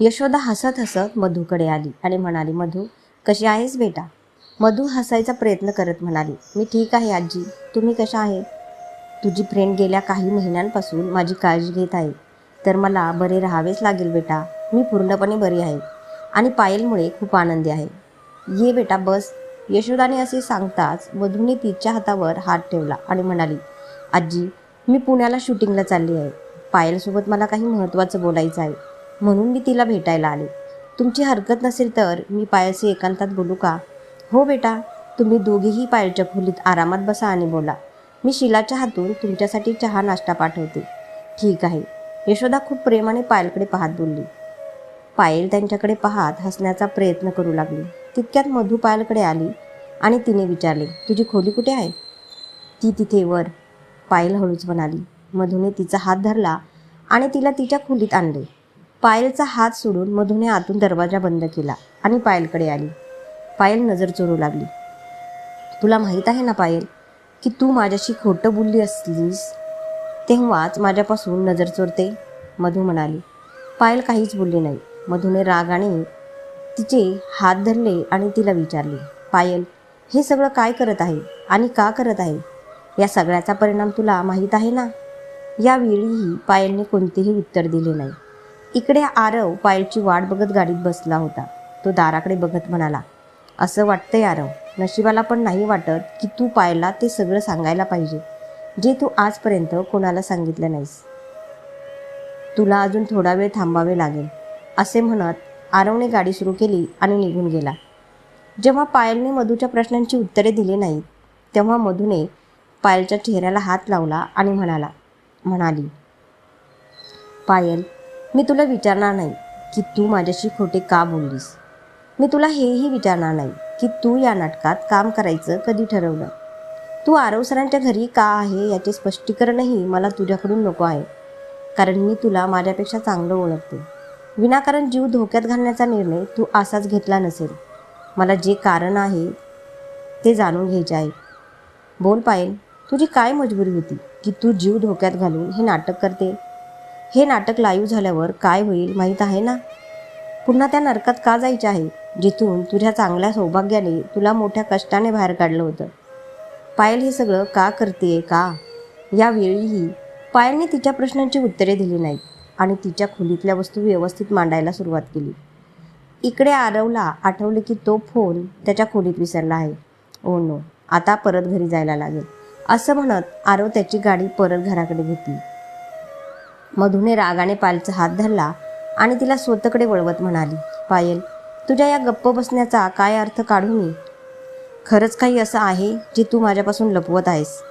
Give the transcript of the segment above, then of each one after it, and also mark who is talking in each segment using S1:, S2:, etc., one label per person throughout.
S1: यशोदा हसत हसत मधूकडे आली आणि म्हणाली मधू कशी आहेस बेटा? मधू हसायचा प्रयत्न करत म्हणाली मी ठीक आहे आजी. तुम्ही कशा आहे तुझी फ्रेंड गेल्या काही महिन्यांपासून माझी काळजी घेत आहे. तर मला बरे राहावेच लागेल बेटा. मी पूर्णपणे बरी आहे आणि पायलमुळे खूप आनंदी आहे. ये बेटा बस. यशोदाने असे सांगताच मधूने तिच्या हातावर हात ठेवला आणि म्हणाली आजी मी पुण्याला शूटिंगला चालली आहे. पायलसोबत मला काही महत्त्वाचं बोलायचं आहे. म्हणून मी तिला भेटायला आले. तुमची हरकत नसेल तर मी पायलशी एकांतात बोलू का? हो बेटा तुम्ही दोघेही पायलच्या खोलीत आरामात बसा आणि बोला. मी शिलाच्या हातून तुमच्यासाठी चहा नाश्ता पाठवते. ठीक आहे. यशोदा खूप प्रेमाने पायलकडे पाहत बोलली. पायल त्यांच्याकडे पाहत हसण्याचा प्रयत्न करू लागली. तितक्यात मधू पायलकडे आली आणि तिने विचारले तुझी खोली कुठे आहे? ती तिथे वर पायल हळूच म्हणाली. मधूने तिचा हात धरला आणि तिला तिच्या खोलीत आणले. पायलचा हात सोडून मधूने आतून दरवाजा बंद केला आणि पायलकडे आली. पायल नजर चोरू लागली. तुला माहीत आहे ना पायल की तू माझ्याशी खोटं बोलली असलीस? तेव्हाच माझ्यापासून नजर चोरते मधू म्हणाली. पायल काहीच बोलली नाही. मधूने रागाने तिचे हात धरले आणि तिला विचारले पायल हे सगळं काय करत आहे आणि का करत आहे? या सगळ्याचा परिणाम तुला माहीत आहे ना? यावेळीही पायलने कोणतेही उत्तर दिले नाही. इकडे आरव पायलची वाट बघत गाडीत बसला होता. तो दाराकडे बघत म्हणाला असं वाटतंय आरव नशिबाला पण नाही वाटत की तू पायलला ते सगळं सांगायला पाहिजे. जे तू आजपर्यंत कोणाला सांगितलं नाहीस. तुला अजून थोडा वेळ थांबावे लागेल. असे म्हणत आरवने गाडी सुरू केली आणि निघून गेला. जेव्हा पायलने मधूच्या प्रश्नांची उत्तरे दिली नाहीत तेव्हा मधूने पायलच्या चेहऱ्याला हात लावला आणि म्हणाला म्हणाली पायल मी तुला विचारणार नाही की तू माझ्याशी खोटे का बोललीस. मी तुला हेही विचारणार नाही की तू या नाटकात काम करायचं कधी ठरवलं. तू आरव सरांच्या घरी का आहे याचे स्पष्टीकरणही मला तुझ्याकडून नको आहे कारण मी तुला माझ्यापेक्षा चांगलं ओळखते. विनाकारण जीव धोक्यात घालण्याचा निर्णय तू असाच घेतला नसेल. मला जे कारण आहे ते जाणून घ्यायचे आहे. बोल पायल तुझी काय मजबुरी होती की तू जीव धोक्यात घालून हे नाटक करते? हे नाटक लाईव्ह झाल्यावर काय होईल माहीत आहे ना? पुन्हा त्या नरकात का जायचे आहे? जिथून तुझ्या चांगल्या सौभाग्याने तुला मोठ्या कष्टाने बाहेर काढलं होतं. पायल हे सगळं का करते का? यावेळीही पायलने तिच्या प्रश्नांची उत्तरे दिली नाहीत आणि तिच्या खोलीतल्या वस्तू व्यवस्थित मांडायला सुरुवात केली. इकडे आरवला आठवले की तो फोन त्याच्या खोलीत विसरला आहे. ओ नो आता परत घरी जायला लागेल. असं म्हणत आरव त्याची गाडी परत घराकडे घेतली. मधूने रागाने पायलचा हात धरला आणि तिला स्वतःकडे वळवत म्हणाली पायल तुझ्या या गप्प बसण्याचा काय अर्थ काढून ये खरंच काही असं आहे जे तू माझ्यापासून लपवत आहेस.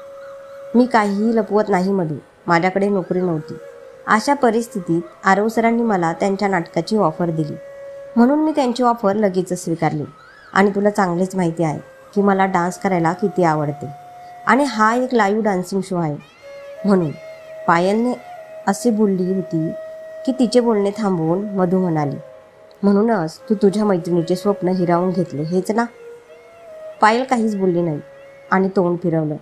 S1: मी काहीही लपवत नाही मधू. माझ्याकडे नोकरी नव्हती. अशा परिस्थितीत आरव सरांनी मला त्यांच्या नाटकाची ऑफर दिली. म्हणून मी त्यांची ऑफर लगेचच स्वीकारली. आणि तुला चांगलेच माहिती आहे की मला डान्स करायला किती आवडते. आणि हा एक लाईव्ह डान्सिंग शो आहे. म्हणून पायलने असे बोलली होती की तिचे बोलणे थांबवून मधू म्हणाली म्हणूनच तू तुझ्या मैत्रिणीचे स्वप्न हिरावून घेतले हेच ना? पायल काहीच बोलली नाही आणि तोंड फिरवलं.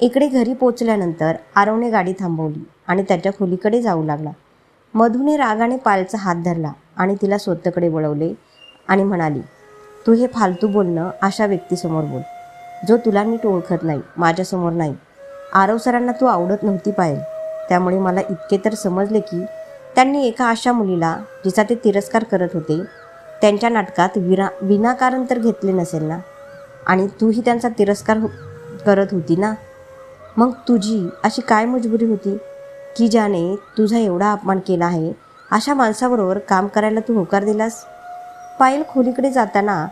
S1: इकडे घरी पोचल्यानंतर आरवने गाडी थांबवली आणि त्याच्या खोलीकडे जाऊ लागला. मधूने रागाने पायलचा हात धरला आणि तिला स्वतःकडे वळवले आणि म्हणाली तू हे फालतू बोलणं अशा व्यक्तीसमोर बोल. जो तुला नीट ओळखत नाही माझ्यासमोर नाही. आरव सरांना तू आवडत नव्हती पायल. त्यामुळे मला इतके तर समजले की त्यांनी एका अशा मुलीला जिचा ते तिरस्कार करत होते त्यांच्या नाटकात विरा विनाकारण तर घेतले नसेल ना? आणि तूही त्यांचा तिरस्कार हो करत होती ना? मग तुझी अशी काय मजबुरी होती? की ज्याने तुझा एवढा अपमान केला आहे अशा माणसाबरोबर काम करायला तू होकार दिलास? पायल खोलीकडे जाताना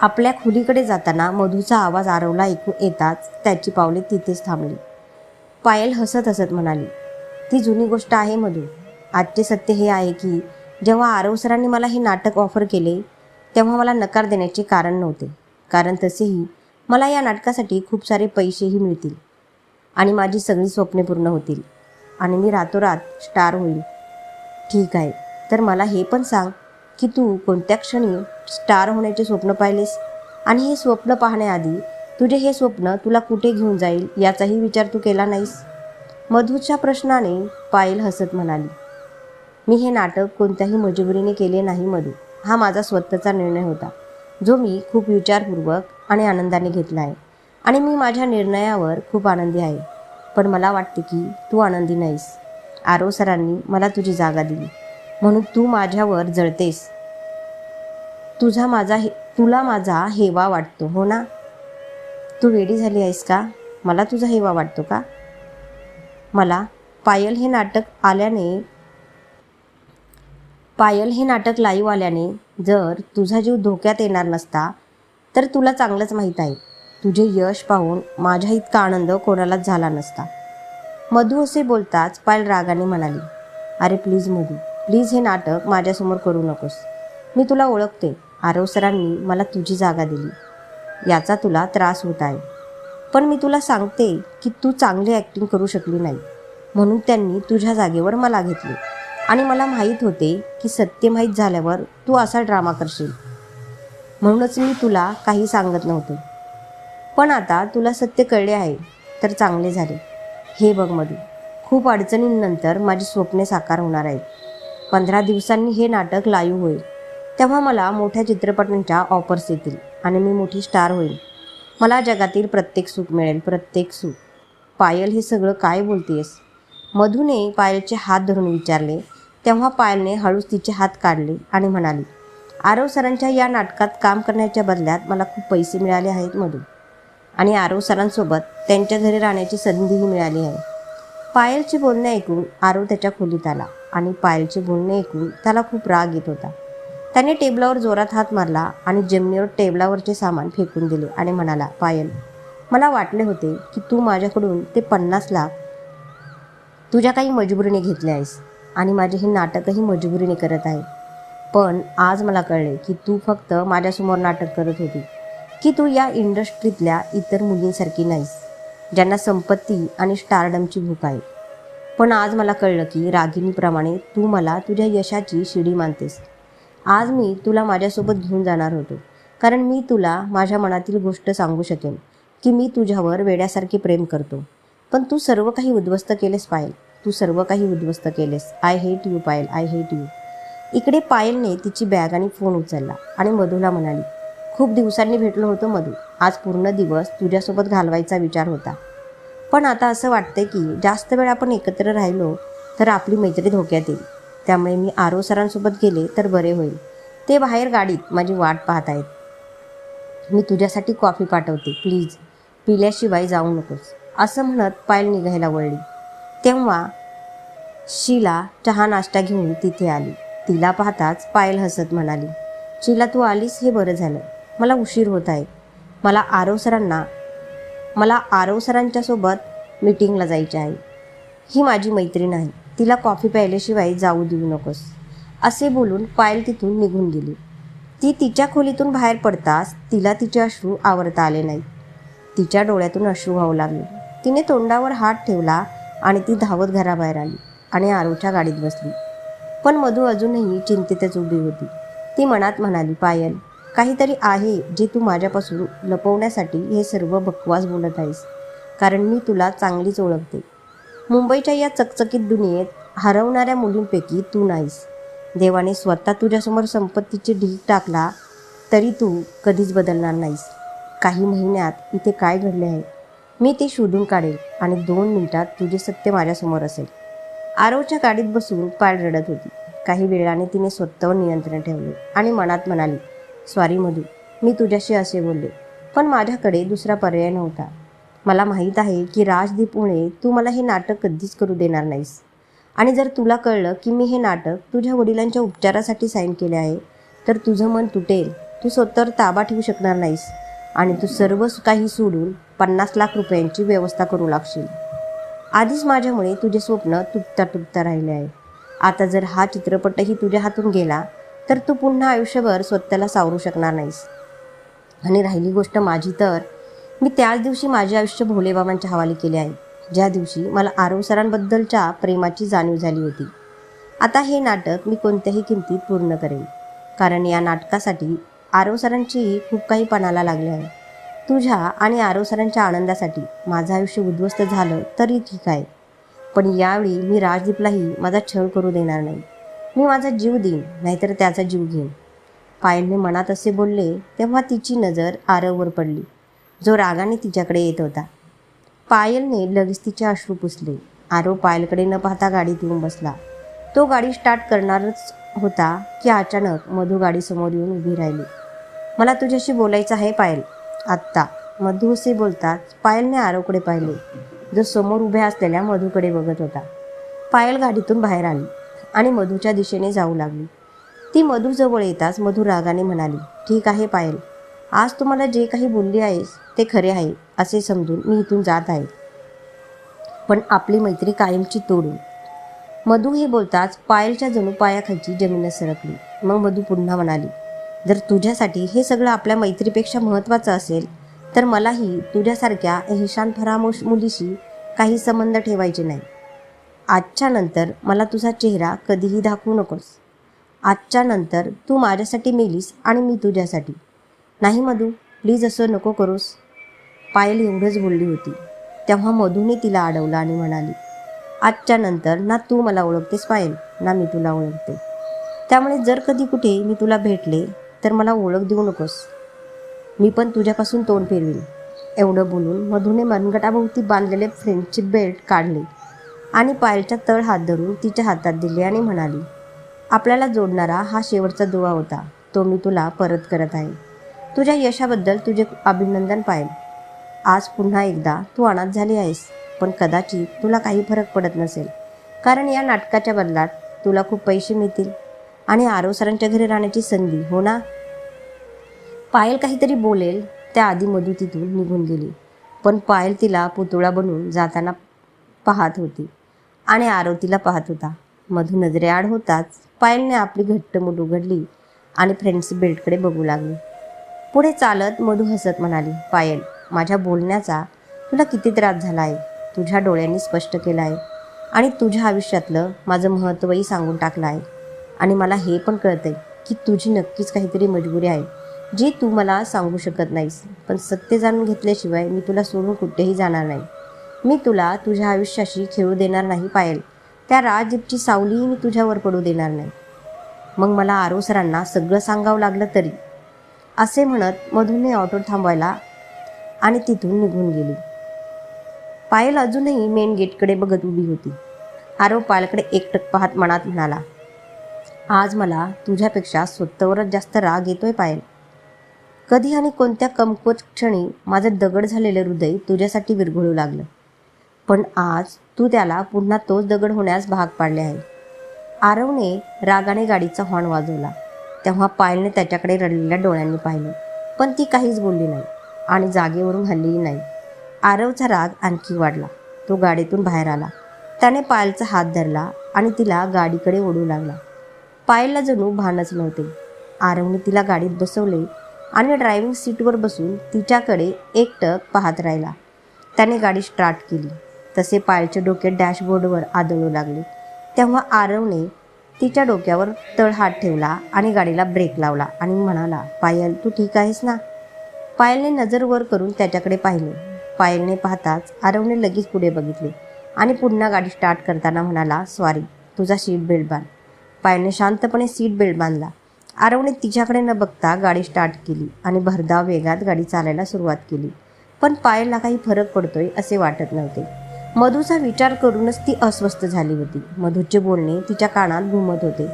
S1: आपल्या खोलीकडे जाताना मधूचा आवाज आरवला ऐकू येताच त्याची पावले तिथेच थांबली. पायल हसत हसत म्हणाली ती जुनी गोष्ट आहे मधू. आजचे सत्य हे आहे की जेव्हा आरव सरांनी मला हे नाटक ऑफर केले तेव्हा मला नकार देण्याचे कारण नव्हते. कारण तसेही मला या नाटकासाठी खूप सारे पैसेही मिळतील आणि माझी सगळी स्वप्ने पूर्ण होतील आणि मी रातोरात स्टार होईल. ठीक आहे. तर मला हे पण सांग की तू कोणत्या क्षणी स्टार होण्याचे स्वप्न पाहिलेस? आणि हे स्वप्न पाहण्याआधी तुझे हे स्वप्न तुला कुठे घेऊन जाईल याचाही विचार तू केला नाहीस? मधूच्या प्रश्नाने पायल हसत म्हणाली. मी हे नाटक कोणत्याही मजबुरीने केले नाही मधू. हा माझा स्वतःचा निर्णय होता. जो मी खूप विचारपूर्वक आणि आनंदाने घेतला आहे. आणि मी माझ्या निर्णयावर खूप आनंदी आहे. पण मला वाटते की तू आनंदी नाहीस. आरो. सरांनी मला तुझी जागा दिली. म्हणून तू माझ्यावर जळतेस. तुझा माझा हे तुला माझा हेवा वाटतो हो ना? तू वेडी झाली आहेस का? मला तुझा हेवा वाटतो का? मला? पायल हे नाटक आल्याने पायल हे नाटक लाईव्ह आल्याने जर तुझा जीव धोक्यात येणार नसता तर तुला चांगलंच माहीत आहे. तुझे यश पाहून माझ्या इतका आनंद कोणालाच झाला नसता. मधू असे बोलताच पायल रागाने म्हणाली अरे प्लीज मधू प्लीज हे नाटक माझ्यासमोर करू नकोस. मी तुला ओळखते. आरव सरांनी मला तुझी जागा दिली. याचा तुला त्रास होत आहे. पण मी तुला सांगते की तू चांगली ॲक्टिंग करू शकली नाही. म्हणून त्यांनी तुझ्या जागेवर मला घेतले. आणि मला माहीत होते की सत्य माहीत झाल्यावर तू असा ड्रामा करशील. म्हणूनच मी तुला काही सांगत नव्हते. पण आता तुला सत्य कळले आहे तर चांगले झाले. हे बघ मधू खूप अडचणींनंतर माझी स्वप्ने साकार होणार आहेत. पंधरा दिवसांनी हे नाटक लाईव्ह होईल. तेव्हा मला मोठ्या चित्रपटांच्या ऑफर्स येतील. आणि मी मोठी स्टार होईल मला जगातील प्रत्येक सुख मिळेल प्रत्येक सुख. पायल हे सगळं काय बोलतेस मधूने पायलचे हात धरून विचारले. तेव्हा पायलने हळूच तिचे हात काढले आणि म्हणाली आरव सरांच्या या नाटकात काम करण्याच्या बदल्यात मला खूप पैसे मिळाले आहेत मधू आणि आरव सरांसोबत त्यांच्या घरी राहण्याची संधीही मिळाली आहे. पायलचे बोलणे ऐकून आरव त्याच्या खोलीत आला आणि पायलचे बोलणे ऐकून त्याला खूप राग येत होता. त्याने टेबलावर जोरात हात मारला आणि जमिनीवर टेबलावरचे सामान फेकून दिले आणि म्हणाला पायल मला वाटले होते की तू माझ्याकडून ते पन्नास लाख तुझ्या काही मजबुरीने घेतले आहेस आणि माझे हे नाटकही मजबुरीने करत आहे. पण आज मला कळले की तू फक्त माझ्यासमोर नाटक करत होती की तू या इंडस्ट्रीतल्या इतर मुलींसारखी नाहीस ज्यांना संपत्ती आणि स्टारडमची भूक आहे. पण आज मला कळलं की रागिणीप्रमाणे तू मला तुझ्या यशाची शिडी मानतेस आज मी तुला माझ्यासोबत घेऊन जाणार होतो. कारण मी तुला माझ्या मनातील गोष्ट सांगू शकेन की मी तुझ्यावर वेड्यासारखे प्रेम करतो. पण तू सर्व काही उद्ध्वस्त केलेस पायल. तू सर्व काही उद्ध्वस्त केलेस. I hate you Payal. I hate you इकडे पायलने तिची बॅग आणि फोन उचलला आणि मधूला म्हणाली खूप दिवसांनी भेटलो होतो मधू. आज पूर्ण दिवस तुझ्यासोबत घालवायचा विचार होता. पण आता असं वाटतंय की जास्त वेळ आपण एकत्र राहिलो तर आपली मैत्री धोक्यात येईल. त्यामुळे मी आरो सरांसोबत गेले तर बरे होईल. ते बाहेर गाडीत माझी वाट पाहत आहेत मी तुझ्यासाठी कॉफी पाठवते प्लीज. पिल्याशिवाय जाऊ नकोस. असं म्हणत पायल निघायला वळली. तेव्हा शीला चहा नाश्ता घेऊन तिथे आली. तिला पाहताच पायल हसत म्हणाली शीला तू आलीस? हे बरं झालं. मला उशीर होत आहे. मला आरव सरांना मला आरव सरांच्यासोबत मीटिंगला जायचे आहे. ही माझी मैत्रीण आहे. तिला कॉफी प्यायल्याशिवाय जाऊ देऊ नकोस. असे बोलून पायल तिथून निघून गेली. ती तिच्या खोलीतून बाहेर पडताच तिला तिचे अश्रू आवरता आले नाही तिच्या डोळ्यातून अश्रू वाहू लागले. तिने तोंडावर हात ठेवला आणि ती धावत घराबाहेर आली आणि आरूच्या गाडीत बसली. पण मधू अजूनही चिंतेतच उभी होती. ती मनात म्हणाली पायल काहीतरी आहे जे तू माझ्यापासून लपवण्यासाठी हे सर्व बकवास बोलत आहेस. कारण मी तुला चांगलीच ओळखते. मुंबईच्या या चकचकीत दुनियेत हरवणाऱ्या मुलींपैकी तू नाहीस. देवाने स्वतः तुझ्यासमोर संपत्तीची ढीग टाकला तरी तू कधीच बदलणार नाहीस. काही महिन्यात इथे काय घडले आहे? मी ते शोधून काढेल आणि दोन मिनिटात तुझे सत्य माझ्यासमोर असेल. आरवच्या गाडीत बसून पाय रडत होती. काही वेळाने तिने स्वतःवर नियंत्रण ठेवले आणि मनात म्हणाली सॉरी मधू मी तुझ्याशी असे बोलले पण माझ्याकडे दुसरा पर्याय नव्हता. मला माहीत आहे की राजदीपमुळे तू मला हे नाटक कधीच करू देणार नाहीस. आणि जर तुला कळलं की मी हे नाटक तुझ्या वडिलांच्या उपचारासाठी साईन केले आहे तर तुझं मन तुटेल. तू स्वतःवर ताबा ठेवू शकणार नाहीस. आणि तू सर्व काही सोडून पन्नास लाख रुपयांची व्यवस्था करू लागशील. आधीच माझ्यामुळे तुझे स्वप्न तुटता तुटता राहिले आहे. आता जर हा चित्रपटही तुझ्या हातून गेला तर तू पुन्हा आयुष्यभर स्वतःला सावरू शकणार नाहीस. आणि राहिली गोष्ट माझी तर मी त्याच दिवशी माझे आयुष्य भोलेबाबांच्या हवाली केले आहे. ज्या दिवशी मला आरव सरांबद्दलच्या प्रेमाची जाणीव झाली होती. आता हे नाटक मी कोणत्याही किमतीत पूर्ण करेन. कारण या नाटकासाठी आरव सरांचीही खूप काही पणाला लागले आहे. तुझ्या आणि आरव सरांच्या आनंदासाठी माझं आयुष्य उद्ध्वस्त झालं तरी ठीक आहे. पण यावेळी मी राजदीपलाही माझा छळ करू देणार नाही. मी माझा जीव देईन नाहीतर त्याचा जीव घेईन. पायलने मनात असे बोलले तेव्हा तिची नजर आरववर पडली. जो रागाने तिच्याकडे येत होता. पायलने लगेच तिचे अश्रू पुसले. आरो पायलकडे न पाहता गाडीत येऊन बसला. तो गाडी स्टार्ट करणारच होता की अचानक मधू गाडीसमोर येऊन उभी राहिली. मला तुझ्याशी बोलायचं आहे पायल. आत्ता. मधू असे बोलताच पायलने आरोकडे पाहिले. जो समोर उभ्या असलेल्या मधूकडे बघत होता. पायल गाडीतून बाहेर आली आणि मधूच्या दिशेने जाऊ लागली. ती मधू जवळ येताच मधू रागाने म्हणाली ठीक आहे पायल. आज तुम्हाला जे काही बोलली आहेस ते खरे आहे असे समजून मी इथून जात आहे. पण आपली मैत्री कायमची तोडून. मधू हे बोलताच पायलच्या जणू पायाखालची जमीनच सरकली. मग मधू पुन्हा म्हणाली जर तुझ्यासाठी हे सगळं आपल्या मैत्रीपेक्षा महत्त्वाचं असेल तर मलाही तुझ्यासारख्या एहशान फरामोश मुलीशी काही संबंध ठेवायचे नाही. आजच्या नंतर मला तुझा चेहरा कधीही दाखवू नकोस. आजच्या नंतर तू माझ्यासाठी मेलीस आणि मी तुझ्यासाठी. नाही मधू प्लीज असं नको करूस. पायल एवढंच बोलली होती. तेव्हा मधूने तिला अडवलं आणि म्हणाली आजच्या नंतर ना तू मला ओळखतेस पायल ना मी तुला ओळखते. त्यामुळे जर कधी कुठे मी तुला भेटले तर मला ओळख देऊ नकोस. मी पण तुझ्यापासून तोंड फिरवीन. एवढं बोलून मधूने मनगटाभोवती बांधलेले फ्रेंडची बेल्ट काढले आणि पायलच्या तळ हात धरून तिच्या हातात दिले आणि म्हणाली आपल्याला जोडणारा हा शेवटचा दुवा होता. तो मी तुला परत करत आहे. तुझ्या यशाबद्दल तुझे अभिनंदन पायल. आज पुन्हा एकदा तू अनाथ झाली आहेस पण कदाचित तुला काही फरक पडत नसेल. कारण या नाटकाच्या बदलात तुला खूप पैसे मिळतील आणि आरव सरांच्या घरी राहण्याची संधी हो ना? पायल काहीतरी बोलेल त्याआधी मधू तिथून निघून गेली. पण पायल तिला पुतळा बनवून जाताना पाहत होती आणि आरव तिला पाहत होता. मधू नजरेआड होताच पायलने आपली घट्ट मुठ उघडली आणि फ्रेंड्स बेल्टकडे बघू लागली. पुढे चालत मधू हसत म्हणाली पायल माझ्या बोलण्याचा तुला किती त्रास झाला आहे तुझ्या डोळ्यांनी स्पष्ट केलं आहे आणि तुझ्या आयुष्यातलं माझं महत्त्वही सांगून टाकलं आहे आणि मला हे पण कळतंय की तुझी नक्कीच काहीतरी मजबुरी आहे जी तू मला सांगू शकत नाहीस. पण सत्य जाणून घेतल्याशिवाय मी तुला सोडून कुठेही जाणार नाही. मी तुला तुझ्या आयुष्याशी खेळू देणार नाही पायल. त्या राजदीपची सावलीही मी तुझ्यावर पडू देणार नाही. मग मला आरो सरांना सगळं सांगावं लागलं तरी? असे म्हणत मधूनही ऑटो थांबवायला आणि तिथून निघून गेली. पायल अजूनही मेन गेटकडे बघत उभी होती. आरव पायलकडे एकटक पाहत मनात म्हणाला आज मला तुझ्यापेक्षा स्वतःवरच जास्त राग येतोय पायल. कधी आणि कोणत्या कमकुवत क्षणी माझं दगड झालेलं हृदय तुझ्यासाठी विरघळू लागलं. पण आज तू त्याला पुन्हा तोच दगड होण्यास भाग पाडले आहे. आरवने रागाने गाडीचा हॉर्न वाजवला. तेव्हा पायलने त्याच्याकडे रडलेल्या डोळ्यांनी पाहिलं पण ती काहीच बोलली नाही. आणि जागेवरून हल्लीही नाही. आरवचा राग आणखी वाढला. तो गाडीतून बाहेर आला. त्याने पायलचा हात धरला आणि तिला गाडीकडे ओढू लागला. पायलला जणू भानच नव्हते आरवने तिला गाडीत बसवले आणि ड्रायव्हिंग सीटवर बसून तिच्याकडे एकटक पाहत राहिला. त्याने गाडी स्टार्ट केली. तसे पायलच्या डोक्यात डॅशबोर्डवर आदळू लागले. तेव्हा आरवने तिच्या डोक्यावर तळ हात ठेवला आणि गाडीला ब्रेक लावला आणि म्हणाला पायल तू ठीक आहेस ना? पायलने नजर वर करून त्याच्याकडे पाहिले. पायलने पाहताच आरवने लगेच पुढे बघितले आणि पुन्हा गाडी स्टार्ट करताना म्हणाला सॉरी तुझा सीट बेल्ट बांध. पायलने शांतपणे सीट बेल्ट बांधला. आरवने तिच्याकडे न बघता गाडी स्टार्ट केली आणि भरधाव वेगात गाडी चालायला सुरुवात केली. पण पायलला काही फरक पडतोय असे वाटत नव्हते. मधूचा विचार करूनच ती अस्वस्थ झाली होती. मधूचे बोलणे तिच्या कानात घुमत होते.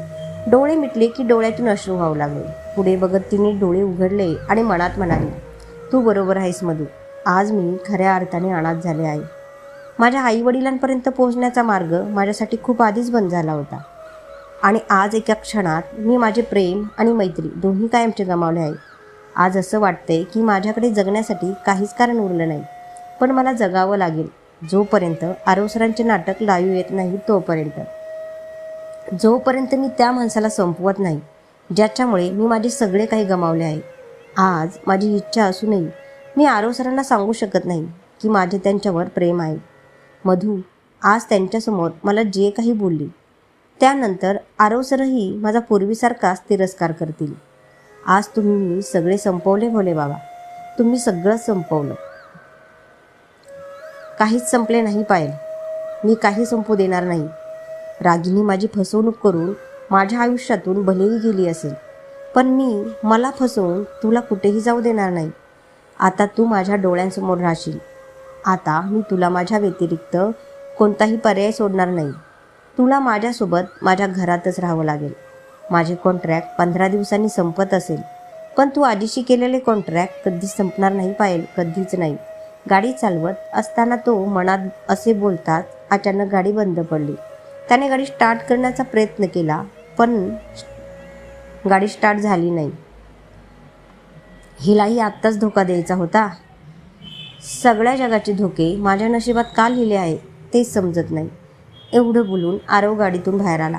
S1: डोळे मिटले की डोळ्यातून अश्रू व्हावू लागले. पुढे बघत तिने डोळे उघडले आणि मनात म्हणाली तू बरोबर आहेस मधू. आज मी खऱ्या अर्थाने अनाथ झाले आहे. माझ्या आईवडिलांपर्यंत पोहोचण्याचा मार्ग माझ्यासाठी खूप आधीच बंद झाला होता. आणि आज एका क्षणात मी माझे प्रेम आणि मैत्री दोन्ही कायमचे गमावले आहे. आज असं वाटतंय की माझ्याकडे जगण्यासाठी काहीच कारण उरलं नाही. पण मला जगावं लागेल. जोपर्यंत आरोसरांचे नाटक लाईव्ह येत नाही तोपर्यंत. जोपर्यंत मी त्या माणसाला संपवत नाही ज्याच्यामुळे मी माझे सगळे काही गमावले आहे. आज माझी इच्छा असूनही मी आरोसरांना सांगू शकत नाही की माझे त्यांच्यावर प्रेम आहे. मधू आज त्यांच्यासमोर मला जे काही बोलली त्यानंतर आरोसरही माझा पूर्वीसारखाच तिरस्कार करतील. आज तुम्ही सगळे संपवले भोले बाबा. तुम्ही सगळं संपवलं. काहीच संपले नाही पायल. मी काही संपू देणार नाही. रागिनी माझी फसवणूक करून माझ्या आयुष्यातून भलेही गेली असेल. पण मी मला फसवून तुला कुठेही जाऊ देणार नाही. आता तू माझ्या डोळ्यांसमोर राहशील. आता मी तुला माझ्या व्यतिरिक्त कोणताही पर्याय सोडणार नाही. तुला माझ्यासोबत माझ्या घरातच राहावं लागेल. माझे कॉन्ट्रॅक्ट पंधरा दिवसांनी संपत असेल. पण तू आधीशी केलेले कॉन्ट्रॅक्ट कधीच संपणार नाही पाहिजे कधीच नाही. गाडी चालवत असताना तो मनात असे बोलताच अचानक गाडी बंद पडली. त्याने गाडी स्टार्ट करण्याचा प्रयत्न केला पण गाडी स्टार्ट झाली नाही. हिलाही आत्ताच धोका द्यायचा होता. सगळ्या जगाचे धोके माझ्या नशिबात का लिहिले आहे तेच समजत नाही. एवढं बोलून आरव गाडीतून बाहेर आला.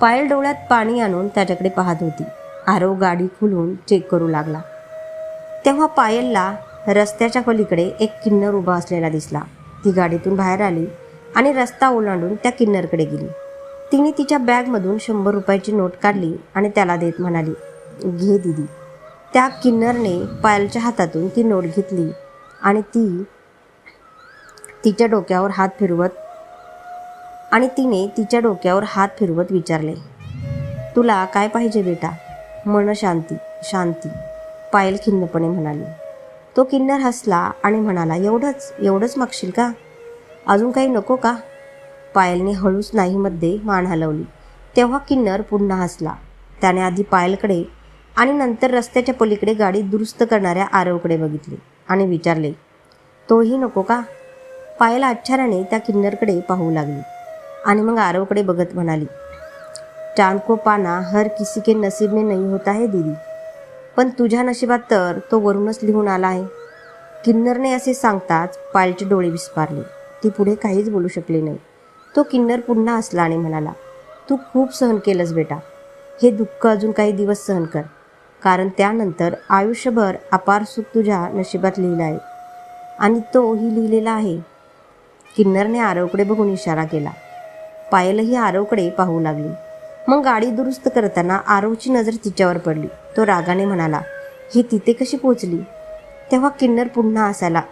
S1: पायल डोळ्यात पाणी आणून त्याच्याकडे पाहत होती. आरव गाडी खुलून चेक करू लागला. तेव्हा पायलला रस्त्याच्या पलीकडे एक किन्नर उभा असलेला दिसला. ती गाडीतून बाहेर आली आणि रस्ता ओलांडून त्या किन्नरकडे गेली. तिने तिच्या बॅगमधून शंभर रुपयाची नोट काढली आणि त्याला देत म्हणाली घे दिदी. त्या किन्नरने पायलच्या हातातून ती नोट घेतली आणि ती तिच्या डोक्यावर हात फिरवत आणि तिने तिच्या डोक्यावर हात फिरवत विचारले तुला काय पाहिजे बेटा? मन शांती शांती पायल खिन्नपणे म्हणाली. तो किन्नर हसला आणि म्हणाला एवढंच एवढंच मागशील का? अजून काही नको का? पायलने हळूच नाहीमध्ये मान हलवली. तेव्हा किन्नर पुन्हा हसला. त्याने आधी पायलकडे आणि नंतर रस्त्याच्या पलीकडे गाडी दुरुस्त करणाऱ्या आरवकडे बघितले आणि विचारले तोही नको का? पायल आश्चर्याने त्या किन्नरकडे पाहू लागली आणि मग आरवकडे बघत म्हणाली चांद को पाना हर किसी के नसीब में नहीं होता है दीदी. पण तुझ्या नशिबात तर तो वरूनच लिहून आला आहे. किन्नरने असे सांगताच पायलचे डोळे विस्पारले. ती पुढे काहीच बोलू शकली नाही. तो किन्नर पुन्हा हसला आणि म्हणाला तू खूप सहन केलंस बेटा. हे दुःख अजून काही दिवस सहन कर. कारण त्यानंतर आयुष्यभर अपार सुख तुझ्या नशिबात लिहिलं आहे. आणि तोही लिहिलेला आहे. किन्नरने आरवकडे बघून इशारा केला. पायलही आरवकडे पाहू लागली. मग गाडी दुरुस्त करताना आरवची नजर तिच्यावर पडली. तो रागाने म्हणाला ही तिथे कशी पोचली तेव्हा किन्नर पुन्हा असायला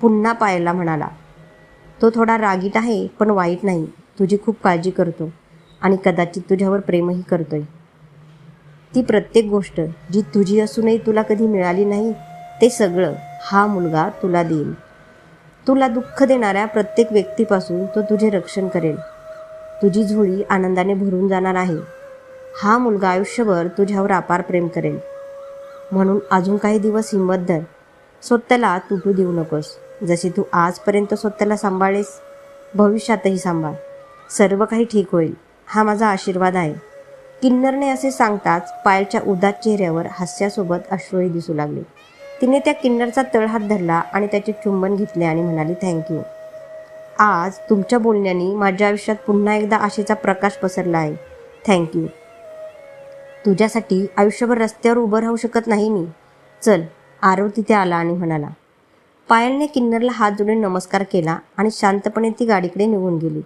S1: पुन्हा पायलला म्हणाला तो थोडा रागीट आहे पण वाईट नाही. तुझी खूप काळजी करतो आणि कदाचित तुझ्यावर प्रेमही करतोय. ती प्रत्येक गोष्ट जी तुझी असूनही तुला कधी मिळाली नाही ते सगळं हा मुलगा तुला देईल. तुला दुःख देणाऱ्या प्रत्येक व्यक्तीपासून तो तुझे रक्षण करेल. तुझी झोळी आनंदाने भरून जाणार आहे. हा मुलगा आयुष्यभर तुझ्यावर अपार प्रेम करेल. म्हणून अजून काही दिवस हिंमत धर. स्वतःला तुटू देऊ नकोस. जशी तू आजपर्यंत स्वतःला सांभाळेस भविष्यातही सांभाळ. सर्व काही ठीक होईल हा माझा आशीर्वाद आहे. किन्नरने असे सांगताच पायलच्या उदात चेहऱ्यावर हास्यासोबत अश्रूही दिसू लागले. तिने त्या किन्नरचा तळहात धरला आणि त्याचे चुंबन घेतले आणि म्हणाली थँक्यू आज तुमच्या बोलण्याने माझ्या आयुष्यात पुन्हा एकदा आशेचा प्रकाश पसरला आहे. थँक्यू तुझ्यासाठी आयुष्यभर रस्त्यावर उभं राहू शकत नाही मी. चल आरव तिथे आला आणि म्हणाला पायलने किन्नरला हात जोडून नमस्कार केला आणि शांतपणे ती गाडीकडे निघून गेली.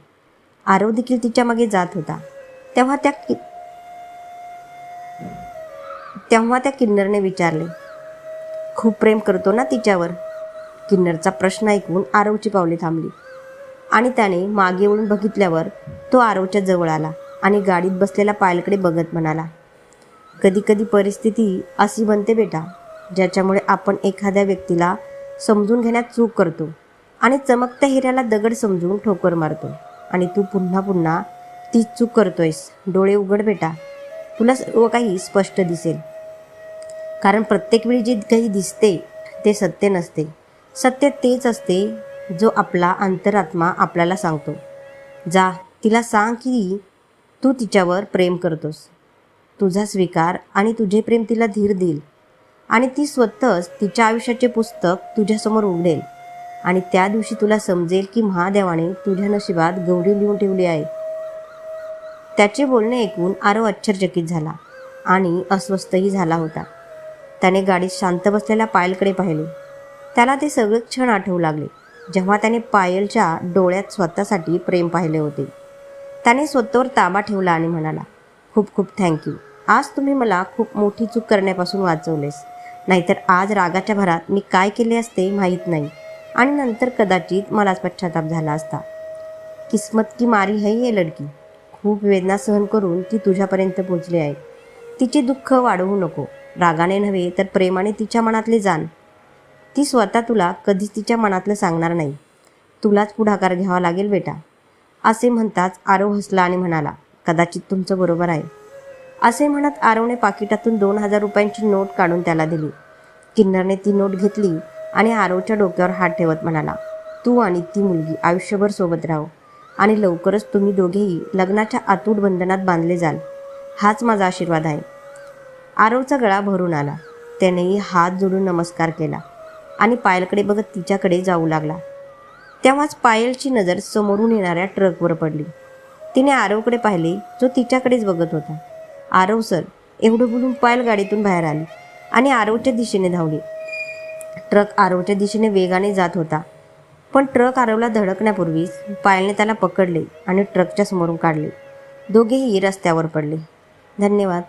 S1: आरव देखील तिच्यामागे जात होता. तेव्हा त्या कि तेव्हा त्या किन्नरने विचारले खूप प्रेम करतो ना तिच्यावर? किन्नरचा प्रश्न ऐकून आरवची पावले थांबली आणि त्याने मागे वळून बघितल्यावर तो आरवच्या जवळ आला आणि गाडीत बसलेल्या पायलकडे बघत म्हणाला कधी कधी परिस्थिती अशी बनते बेटा ज्याच्यामुळे आपण एखाद्या व्यक्तीला समजून घेण्यात चूक करतो आणि चमकत्या हिऱ्याला दगड समजून ठोकर मारतो. आणि तू पुन्हा पुन्हा तीच चूक करतोयस. डोळे उघड बेटा. तुला सर्व काही स्पष्ट दिसेल. कारण प्रत्येक वेळी जे काही दिसते ते सत्य नसते. सत्य तेच असते जो आपला अंतरात्मा आपल्याला सांगतो. जा तिला सांग की तू तिच्यावर प्रेम करतोस. तुझा स्वीकार आणि तुझे प्रेम तिला धीर देईल. आणि ती स्वतःच तिच्या आयुष्याचे पुस्तक तुझ्यासमोर उघडेल आणि त्या दिवशी तुला समजेल की महादेवाने तुझ्या नशिबात गौरी लिहून ठेवली आहे. त्याचे बोलणे ऐकून आरव आश्चर्यचकित झाला आणि अस्वस्थही झाला होता. त्याने गाडीत शांत बसलेल्या पायलकडे पाहिले. त्याला ते सगळे क्षण आठवू लागले जेव्हा त्याने पायलच्या डोळ्यात स्वतःसाठी प्रेम पाहिले होते. त्याने स्वतःवर ताबा ठेवला आणि म्हणाला खूप खूप थँक्यू. आज तुम्ही मला खूप मोठी चूक करण्यापासून वाचवलेस. नाहीतर आज रागाच्या भरात मी काय केले असते माहीत नाही. आणि नंतर कदाचित मलाच पश्चाताप झाला असता. किस्मत की मारी है ये लडकी. खूप वेदना सहन करून ती तुझ्यापर्यंत पोचली आहे. तिचे दुःख वाढवू नको. रागाने नव्हे तर प्रेमाने तिच्या मनातले जाण. ती स्वतः तुला कधीच तिच्या मनातलं सांगणार नाही. तुलाच पुढाकार घ्यावा लागेल बेटा. असे म्हणताच आरव हसला आणि म्हणाला कदाचित तुमचं बरोबर आहे. असे म्हणत आरवने पाकिटातून दोन हजार रुपयांची नोट काढून त्याला दिली. किन्नरने ती नोट घेतली आणि आरवच्या डोक्यावर हात ठेवत म्हणाला तू आणि ती मुलगी आयुष्यभर सोबत राहो आणि लवकरच तुम्ही दोघेही लग्नाच्या आतूट बंधनात बांधले जाल. हाच माझा आशीर्वाद आहे. आरवचा गळा भरून आला. त्यानेही हात जोडून नमस्कार केला आणि पायलकडे बघत तिच्याकडे जाऊ लागला. तेव्हाच पायलची नजर समोरून येणाऱ्या ट्रकवर पडली. तिने आरवकडे पाहिले जो तिच्याकडेच बघत होता. आरव सर एवढं बोलून पायल गाडीतून बाहेर आली आणि आरवच्या दिशेने धावली. ट्रक आरवच्या दिशेने वेगाने जात होता. पण ट्रक आरवला धडकण्यापूर्वीच पायलने त्याला पकडले आणि ट्रकच्या समोरून काढले. दोघेही रस्त्यावर पडले. धन्यवाद.